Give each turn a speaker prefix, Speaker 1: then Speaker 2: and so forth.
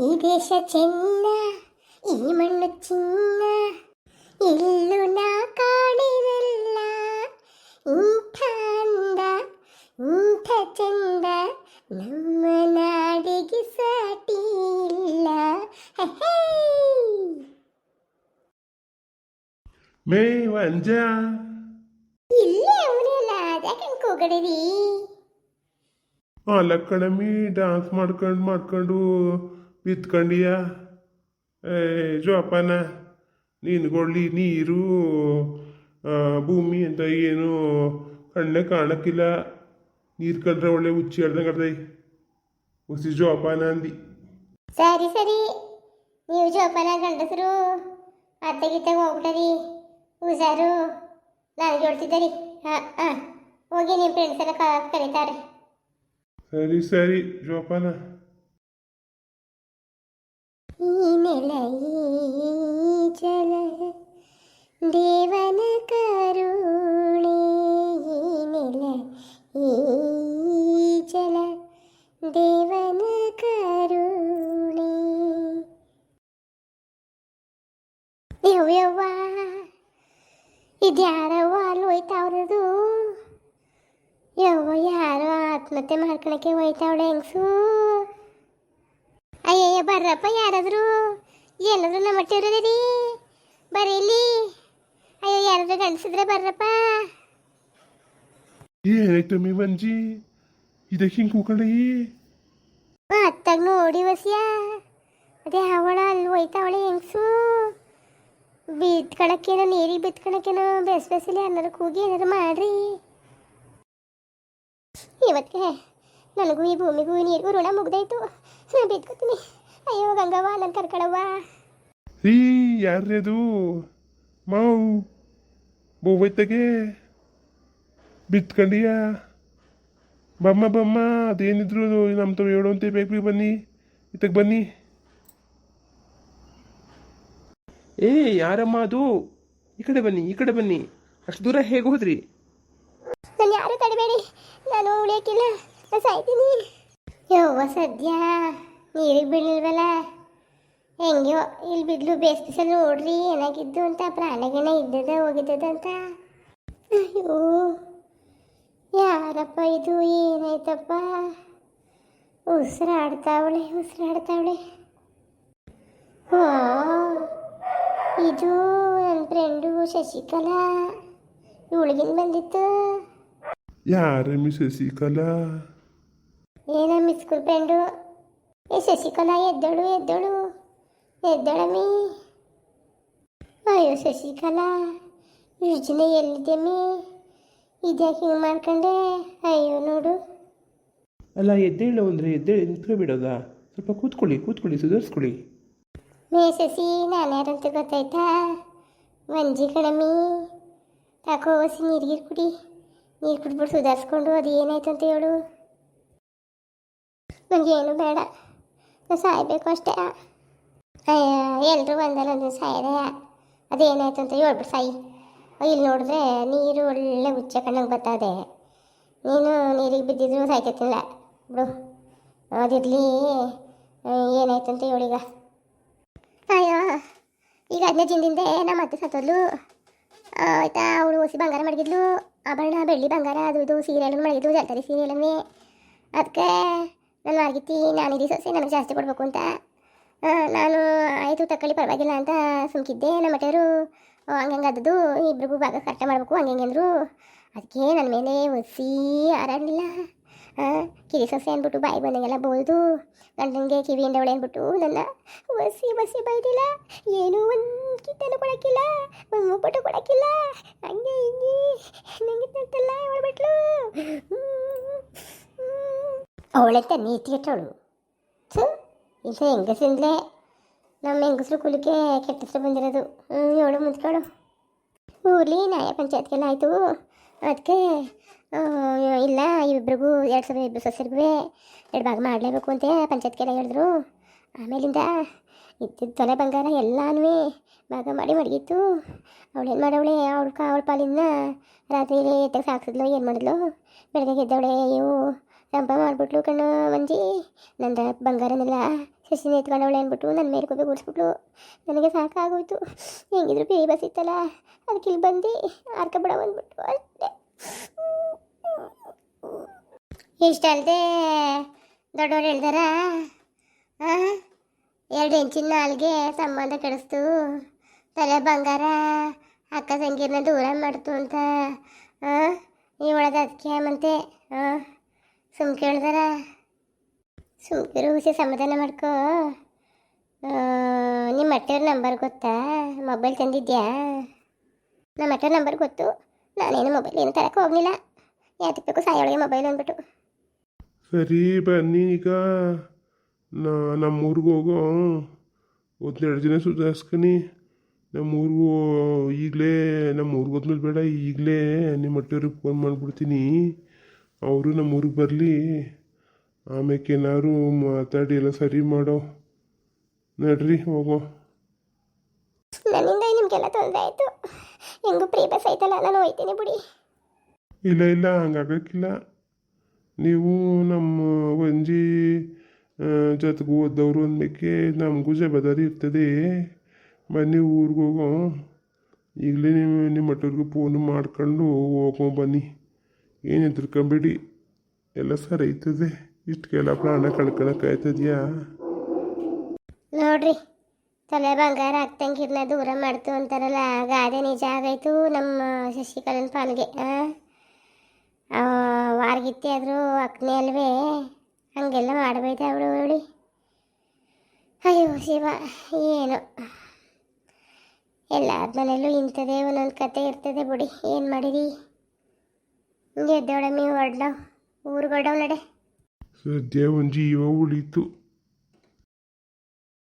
Speaker 1: ಈ ದೇಶ ಚೆನ್ನ ಈ ಮಣ್ಣು ಚಿನ್ನ ಎಲ್ಲೂ ನಾ ಕಾಣಿರಲ್ಲ ಇಂಥ ಅಂದ ಇಂಥ ಚಂದ ನಮ್ಮ ನಾಡಿಗೆ ಸಾಟಿ ಇಲ್ಲ ಹೇ
Speaker 2: ಮೇ ವಂಜ
Speaker 1: ಇಲ್ಲೇ ಅವನೆಲ್ಲ ಅದಕ್ಕೆ ಕೂಗಡಿರಿ
Speaker 2: ಅಲ್ಲ ಕಣಮಿ ಡಾನ್ಸ್ ಮಾಡ್ಕೊಂಡು ಮಾಡ್ಕೊಂಡು ಬಿತ್ಕೊಂಡಿಯ? ಜೋಪಾನ ನಿನ್ಗೊಳ್ಳಿ ನೀರು ಭೂಮಿ ಅಂತ ಏನು ಕಣ್ಣೆ ಕಾಣಕ್ಕಿಲ್ಲ. ನೀರು ಕಂಡ್ರೆ ಒಳ್ಳೆ ಹುಚ್ಚಿ ಹೇಳ್ದಂಗೆ ಕಡ್ದೈ. ಹುಸಿ ಜೋಪಾನ ಅಂದಿ.
Speaker 1: ಸರಿ ಸರಿ. ನೀವು ಜೋಪಾನ ಗಂಡಸರು ಅತ್ತೆ ಗಿತ್ತೆ ಹೋಗ್ಬಿಟ್ಟರಿ ಹುಷಾರು. ನನಗೆ ಹೇಳ್ತಿದ್ದೀರಿ ಹಾಂ ಹಾಂ. ಹೋಗಿ ನಿಮ್ಮ ಫ್ರೆಂಡ್ಸ್ ಎಲ್ಲ ಕರೀತಾರೆ.
Speaker 2: ಸರಿ ಸರಿ ಜೋಪಾನ.
Speaker 1: ಈ ನೆಲ ಈ ಜಲ ದೇವನ ಕರುಣೆ ಈ ನೆಲ ಈ ಜಲ ದೇವನ ಕರುಣೆ ಯವ್ಯವ್ವ ಇದ್ಯಾರವ್ವ ಅಲ್ಲಿ ಹೋಯ್ತಾವ್ರದು ಯವ್ವ ಯಾರೋ ಆತ್ಮಹತ್ಯೆ ಮಾಡ್ಕೊಳಕ್ಕೆ ಹೋಯ್ತಾವಳೆ ಹೆಂಗ್ಸು ಅಯ್ಯಯ್ಯ ಬರ್ರಪ್ಪ ಯಾರಾದರೂ? ಎಲ್ಲಾದರೂ ನಮ್ಮ ಇರೋದಿರಿ ಬರೀಲಿ ಅಯ್ಯೋ ಯಾರಾದರೂ ಗಂಡಸಿದ್ರೆ ಬರ್ರಪ್ಪ.
Speaker 2: ಏನಾಯ್ತು ಮೀ ಬಂಜಿ ಇದಕ್ಕೆ ಹಿಂಗೆ ಕೂಕೊಂಡೈ
Speaker 1: ಅತ್ತಾಗ ನೋಡಿ ವಸಿಯ. ಅದೇ ಅವಳ ಅಲ್ಲಿ ಹೋಯ್ತಾವಳೆ ಹೆಂಗ್ಸು. ಬಿತ್ಕೊಳಕ್ಕೇನೋ ನೀರಿಗೆ ಬಿತ್ಕೊಳಕ್ಕೇನೋ ಬೇಸ್ ಬೇಸಲಿ ಏನಾರು ಕೂಗಿ ಏನಾರು ಮಾಡ್ರಿ. ಇವತ್ತಿಗೆ ನನಗೂ ಈ ಭೂಮಿಗೂ ನೀರಿಗೂ ಋಣ ಮುಗ್ದಾಯ್ತು. ನಾನು ಬಿದ್ಕೋತೀನಿ. ಅಯ್ಯೋ ಗಂಗವ್ವ ನನ್ನ ಕರ್ಕಡವ್ವ
Speaker 2: ರೀ ಯಾರ್ರದು ಮಾವು. ಬೋವೈತಗೆ ಬಿತ್ಕಂಡಿಯ? ಬಮ್ಮ ಬಮ್ಮ ಅದೇನಿದ್ರು ನಮ್ಮ ತವ ಹೇಳು ಅಂತ ಬೇಕು ಬನ್ನಿ. ಇತ್ತಗೆ ಬನ್ನಿ.
Speaker 3: ಏ ಯಾರಮ್ಮ ಅದು? ಈ ಕಡೆ ಬನ್ನಿ ಈ ಕಡೆ ಬನ್ನಿ. ಅಷ್ಟು ದೂರ ಹೇಗೆ ಹೋದ್ರಿ?
Speaker 1: ನಾನು ಯಾರು ತಡಬೇಡಿ. ನಾನು ಉಳಿಯಕ್ಕಿಲ್ಲ. ನಾನು? ಸಾಯ್ತೀನಿ ಯವ್ವ ಸದ್ಯ ನೀರಿಗೆ ಬೀಳಿಲ್ವಲ್ಲ ಹೆಂಗ್ಯೋ ಇಲ್ಲಿ ಬಿಡ್ಲು ಬೇಸಿಸಲು ನೋಡ್ರಿ ಏನಾಗಿದ್ದು ಅಂತ ಪ್ರಾಣಗಣ ಇದ್ದದ ಹೋಗಿದ್ದದ ಅಂತ. ಅಯ್ಯೋ ಯಾರಪ್ಪ ಇದು ಏನಾಯ್ತಪ್ಪ? ಉಸಿರಾಡ್ತಾವಳೆ ಉಸಿರಾಡ್ತಾವಳೆ. ಹಾ ಇದು ನನ್ನ ಫ್ರೆಂಡು ಶಶಿಕಲಾ. ಇವಳಿಗಿನ ಬಂದಿತ್ತು.
Speaker 2: ಯಾರಮ್ಮಿ ಶಶಿಕಲಾ?
Speaker 1: ಏನ ಮಿಸ್ ಕುರ್ಪೆಂಡು ಏ ಶಶಿಕಲಾ ಎದ್ದಳು ಎದ್ದಳು ಎದ್ದಳಮಿ. ಅಯ್ಯೋ ಶಶಿಕಲಾ ಯೋಜನೆ ಎಲ್ಲಿದ್ದೆಮ್ಮಿ ಇದ್ಯಾಕೆ ಹಿಂಗೆ ಮಾಡ್ಕೊಂಡೆ? ಅಯ್ಯೋ ನೋಡು.
Speaker 3: ಅಲ್ಲ ಎದ್ದೇಳು ಅಂದರೆ ಎದ್ದೇಳಿ ನಿಂತ್ಕೊಬಿಡೋದಾ ಸ್ವಲ್ಪ ಕೂತ್ಕೊಳ್ಳಿ ಕೂತ್ಕೊಳ್ಳಿ ಸುಧಾರಿಸ್ಕೊಳ್ಳಿ.
Speaker 1: ಮೇ ಶಶಿ ನಾನು ಯಾರಂತ ಗೊತ್ತಾಯ್ತಾ? ಮಂಜಿ ಕಡಮಿ ತಾಕೋ ಹೊಸಿ ನೀರ್ಗೀರು ಕುಡಿ. ನೀರು ಕುಡ್ಬಿಟ್ಟು ಸುಧಾರಿಸ್ಕೊಂಡು ಅದು ಏನಾಯ್ತು ಅಂತ ಹೇಳು. ನನಗೇನು ಬೇಡ. ನಾನು ಸಾಯ್ಬೇಕು ಅಷ್ಟೇ. ಅಯ್ಯ ಎಲ್ಲರೂ ಒಂದಲ್ಲ ಒಂದು ಸಾಯದೆಯ ಅದೇನಾಯ್ತು ಅಂತ ಹೇಳ್ಬಿಟ್ಟು ಸಾಯಿ. ಇಲ್ಲಿ ನೋಡಿದ್ರೆ ನೀರು ಒಳ್ಳೆ ಹುಚ್ಚ ಕಣ್ಣಂಗೆ ಬರ್ತದೆ. ನೀನು ನೀರಿಗೆ ಬಿದ್ದಿದ್ರು ಸಾಯ್ತೈತಿಲ್ಲ ಬಿಡು. ಅದಿರಲಿ. ಏನಾಯ್ತು ಅಂತ ಹೇಳೀಗ ಅಯ್ಯೋ, ಈಗ ಹದಿನೈದು ದಿನದಿಂದ ನಮ್ಮ ಅತ್ತೆ ಸತ್ತೋದ್ಲು. ಆಯ್ತಾ, ಅವಳು ಹೊಸಿ ಬಂಗಾರ ಮಡಗಿದ್ಲು. ಆಭರಣ, ಬೆಳ್ಳಿ ಬಂಗಾರ, ಅದು ಇದು ಸೀರೆಯನ್ನು ಮಡಗಿದ್ಲು. ಜಲ್ತರಿ ಸೀರೆಯಲ್ಲೇ ಅದಕ್ಕೆ ನಾನು ಮಾರ್ಗಿತ್ತಿ ನಾನು ಇದೀ ಸೊಸೆ ನನಗೆ ಜಾಸ್ತಿ ಕೊಡಬೇಕು ಅಂತ. ನಾನು ಆಯಿತು ತಕೊಳ್ಳಿ ಪರವಾಗಿಲ್ಲ ಅಂತ ಸುಮ್ಕಿದ್ದೆ. ನಮ್ಮ ಮಟ್ಟವರು ಅದದ್ದು ಇಬ್ರಿಗೂ ಭಾಗ ಕಷ್ಟ ಮಾಡಬೇಕು ಹಂಗೆ ಅಂದರು. ಅದಕ್ಕೆ ನನ್ನ ಮೇಲೆ ಒಸಿ ಆರಾಡಲಿಲ್ಲ ಕಿರಿ ಸೊಸೆ ಅಂದ್ಬಿಟ್ಟು ಬಾಯಿ ಬಂದಂಗೆಲ್ಲ ಬೋದು ಗಂಡನಿಗೆ ಕಿವಿ ಒಳೆ ಅಂದ್ಬಿಟ್ಟು ನನ್ನ ಒಸಿ ಬಸಿ ಬೈದಿಲ್ಲ. ಏನೂ ಒಂದು ಕಿತ್ತನ್ನು ಕೊಡೋಕ್ಕಿಲ್ಲ ಒಂದು ಮುಪ್ಪಟ್ಟು ಕೊಡೋಕ್ಕಿಲ್ಲ. ಹಂಗೆ ಹಿಂಗೆ, ನಂಗೆ ತಂತಲ್ಲ ಹೊಳ್ಬಿಟ್ಲು. ಅವಳೆಂತ ನೀತಿ ಕೆಟ್ಟವಳು ಥು ಇಂಥ ಹೆಂಗಸಿಂದಲೇ ನಮ್ಮ ಹೆಂಗಸರು ಕುಲಿಕೆ ಕೆಟ್ಟಸ್ರು ಬಂದಿರೋದು. ಹ್ಞೂ ಹೇಳು ಮುಂದ್ಕೊಳು. ಊರ್ಲಿ ನ್ಯಾಯ ಪಂಚಾಯತ್ಗೆಲ್ಲ ಆಯಿತು. ಅದಕ್ಕೆ ಇಲ್ಲ ಇಬ್ಬರಿಗೂ ಎರಡು ಸಾವಿರ ಇಬ್ಬರು ಸೊಸೆರಿಗೂ ಎರಡು ಭಾಗ ಮಾಡಲೇಬೇಕು ಅಂತ ಪಂಚಾಯತ್ಗೆಲ್ಲ ಹೇಳಿದ್ರು. ಆಮೇಲಿಂದ ಇದ್ದಿದ್ದ ತೊಲೆ ಬಂಗಾರ ಎಲ್ಲನೂ ಭಾಗ ಮಾಡಿ ಮಡಗಿತ್ತು. ಅವಳೇನು ಮಾಡವಳೆ? ಕಾ ಅವಳ ಪಾಲಿನ ರಾತ್ರಿ ಎತ್ತಾಗ ಸಾಕ್ಸಿದ್ಲು, ಏನು ಮಾಡಿದ್ಲು? ಬೆಳಗ್ಗೆ ಎದ್ದವಳೆ? ಅಯ್ಯೋ ರಂಪ ಮಾಡಿಬಿಟ್ಲು ಕಣ್ಣು ಮಂಜಿ. ನಂದ ಬಂಗಾರನೆಲ್ಲ ಶಶಿನ ಎತ್ಕೊಂಡವಳೆ ಅಂದ್ಬಿಟ್ಟು ನನ್ನ ಮೇಲೆ ಕೊಬ್ಬೆ ಗುಡಿಸ್ಬಿಟ್ಲು ನನಗೆ ಸಾಕಾಗೋಯ್ತು. ಹೆಂಗಿದ್ರು ಪೇ ಬಸ್ ಇತ್ತಲ್ಲ, ಅದಕ್ಕೆ ಇಲ್ಲಿ ಬಂದು, ಆರ್ಕ ಬಿಡ ಬಂದ್ಬಿಟ್ಟು ಅಷ್ಟೇ ಇಷ್ಟಲ್ದೆ ದೊಡ್ಡವ್ರು ಹೇಳ್ದಾರ ಎರಡು ಹೆಂಚಿನ ನಾಲ್ಗೆ ಸಂಬಂಧ ಕೆಡಿಸ್ತು. ತಲೆ ಬಂಗಾರ, ಅಕ್ಕ ತಂಗಿರನ್ನ ದೂರ ಮಾಡ್ತು ಅಂತ ಈ ಒಳಗೆ ಅದಕ್ಕೆ ಮಂತೆ ಸುಮ್ ಕೇಳ್ದಾರ? ಸುಮ್ಕಿರು ಹುಸಿ ಸಮಾಧಾನ ಮಾಡ್ಕೋ. ನಿಮ್ಮ ಅಟ್ಟೆಯವ್ರ ನಂಬರ್ ಗೊತ್ತಾ? ಮೊಬೈಲ್ ತಂದಿದ್ಯಾ? ನಮ್ಮ ಅಟ್ಟೆಯವ್ರ ನಂಬರ್ ಗೊತ್ತು. ನಾನೇನು ಮೊಬೈಲ್ ಏನು ತರಕ್ಕೆ ಹೋಗಲಿಲ್ಲ ಯಾತಕ್ಕೆ ಬೇಕು ಸಾಯೊಳಗೆ ಮೊಬೈಲ್ ಅಂದ್ಬಿಟ್ಟು.
Speaker 2: ಸರಿ ಬನ್ನಿ ಈಗ. ನಮ್ಮೂರಿಗೆ ಹೋಗೋ. ಒಂದೆರಡು ದಿನ ಸುಧಾರಿಸ್ಕನಿ. ನಮ್ಮೂರಿಗೂ ಈಗಲೇ ನಮ್ಮ ಊರಿಗೆ ಹೋದ್ಮೇಲೆ ಬೇಡ, ಈಗಲೇ ನಿಮ್ಮ ಅಟ್ಟೆಯವ್ರಿಗೆ ಫೋನ್ ಮಾಡಿಬಿಡ್ತೀನಿ. ಅವರು ನಮ್ಮ ಊರಿಗೆ ಬರಲಿ ಆಮೇಲೆ ಏನಾದ್ರು ಮಾತಾಡಿ ಎಲ್ಲ ಸರಿ ಮಾಡೋ. ನಡ್ರಿ ಹೋಗೋ.
Speaker 1: ನನ್ನಿಂದ ನಿಮಗೆಲ್ಲ ತೊಂದರೆ ಆಯಿತು. ಹೆಂಗೂ ಪ್ರೀ ಬಸ್ ಐತಲ್ಲ ನಾನು ಹೋಯ್ತೀನಿ ಬಿಡಿ.
Speaker 2: ಇಲ್ಲ ಇಲ್ಲ ಹಂಗಾಗಕ್ಕಿಲ್ಲ. ನೀವು ನಮ್ಮ ಒಂಜಿ ಜೊತೆಗೆ ಓದವ್ರು ಅಂದಕ್ಕೆ ನಮಗೂ ಜವಾಬ್ದಾರಿ ಇರ್ತದೆ. ಬನ್ನಿ ಊರಿಗೆ ಹೋಗೋ. ಈಗಲೇ ನೀವು ನಿಮ್ಮ ಮಟ್ಟವ್ರಿಗೂ ಫೋನ್ ಮಾಡ್ಕೊಂಡು ಹೋಗೋ ಬನ್ನಿ. ಏನು ಕಂಬಿಡಿ, ಎಲ್ಲ ಸರಿ ಆಯ್ತದೆ. ಇಷ್ಟಕ್ಕೆಲ್ಲ ಪ್ರಾಣ ಕಳ್ಕೊಳಕ್ಕಾಯ್ತದ್ಯಾ
Speaker 1: ನೋಡ್ರಿ, ತಲೆ ಬಂಗಾರ ಅಕ್ಕಂಗಿರ್ನ ದೂರ ಮಾಡ್ತು ಅಂತಾರಲ್ಲ ಗಾದೆ ನಿಜ ಆಗೈತು ನಮ್ಮ ಶಶಿಕಲನ್ ಪಾಲ್ಗೆ ವಾರ್ಗಿತ್ತಿ ಆದರೂ ಅಕ್ಕನೇ ಅಲ್ವೇ? ಹಂಗೆಲ್ಲ ಮಾಡಬೇಡ ಅವಳು ನೋಡಿ. ಅಯ್ಯೋ ಶಿವ, ಏನು? ಎಲ್ಲರ ಮನೆಯಲ್ಲೂ ಇಂಥದೇ ಒಂದೊಂದು ಕತೆ ಇರ್ತದೆ ಬಿಡಿ, ಏನು ಮಾಡಿರಿ? ಎದ್ದೋಳಮ್ಮಿ ಹೊಡ್ಲವ್ ಊರಿಗೆ ಹೊಡವ್ ನಡೆ.
Speaker 2: ಸದ್ಯ ಒಂದು ಜೀವ ಉಳೀತು.